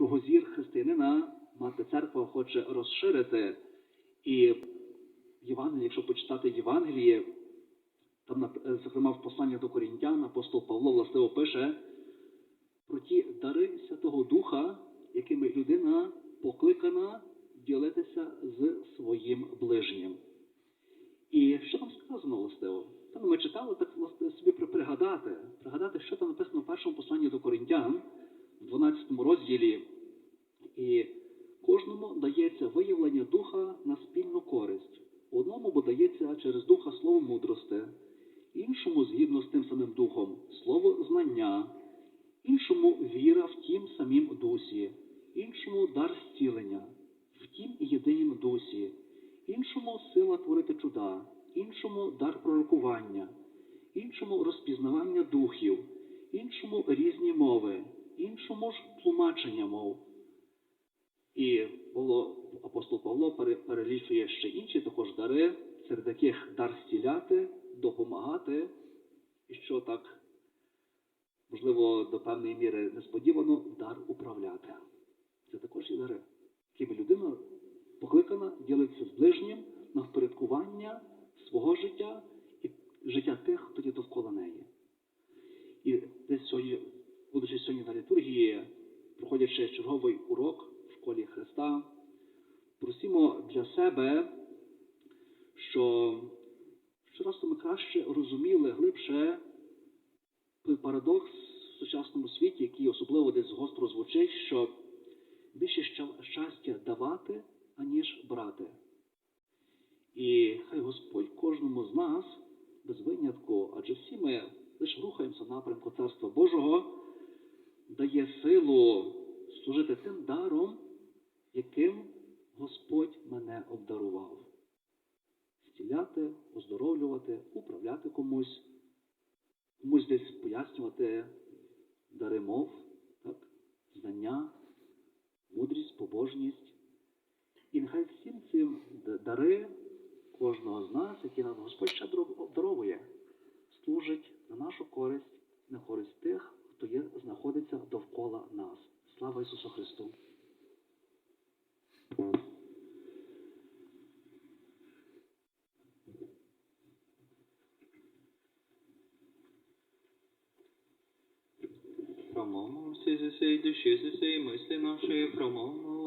кругозір християнина мати церква хоче розширити. І в якщо почитати Євангеліє, там, е, зокрема, в посланні до Корінтян апостол Павло властиво пише про ті дари Святого Духа, якими людина покликана ділитися з своїм ближнім. І що там сказано властиво? Там ми читали так власне собі пригадати, пригадати, що там написано в першому посланні до Корінтян, 12 розділі. І кожному дається виявлення духа на спільну користь. Одному бо дається через духа слово мудрости, іншому згідно з тим самим духом слово знання, іншому віра в тім самім дусі, іншому дар зцілення, в тім єдинім дусі, іншому сила творити чуда, іншому дар пророкування, іншому розпізнавання духів, іншому різні мови, іншому ж тлумачення мов. І апостол Павло пере- перелічує ще інші також дари, серед яких дар зціляти, допомагати, і що так, можливо, до певної міри несподівано, дар управляти. Це також є дари, якими людина покликана ділитися з ближнім на впорядкування свого життя і життя тих, хто є довкола неї. І десь сьогодні, будучи сьогодні на літургії, проходячи черговий урок в школі Христа, просимо для себе, що щоразу ми краще розуміли глибше той парадокс в сучасному світі, який особливо десь гостро звучить, що більше щастя давати, аніж брати. І хай Господь кожному з нас, без винятку, адже всі ми лише рухаємося в напрямку Царства Божого, дає силу служити тим даром, яким Господь мене обдарував. Зціляти, оздоровлювати, управляти комусь, комусь десь пояснювати дари мов, так? знання, мудрість, побожність. І нехай всім цим дари кожного з нас, які нам Господь щедро обдаровує, служить на нашу користь, на користь тих, хто є, знаходиться довкола нас. Слава Ісусу Христу! Промовмо всі за сей душі, зі всієї мислі нашої промовмо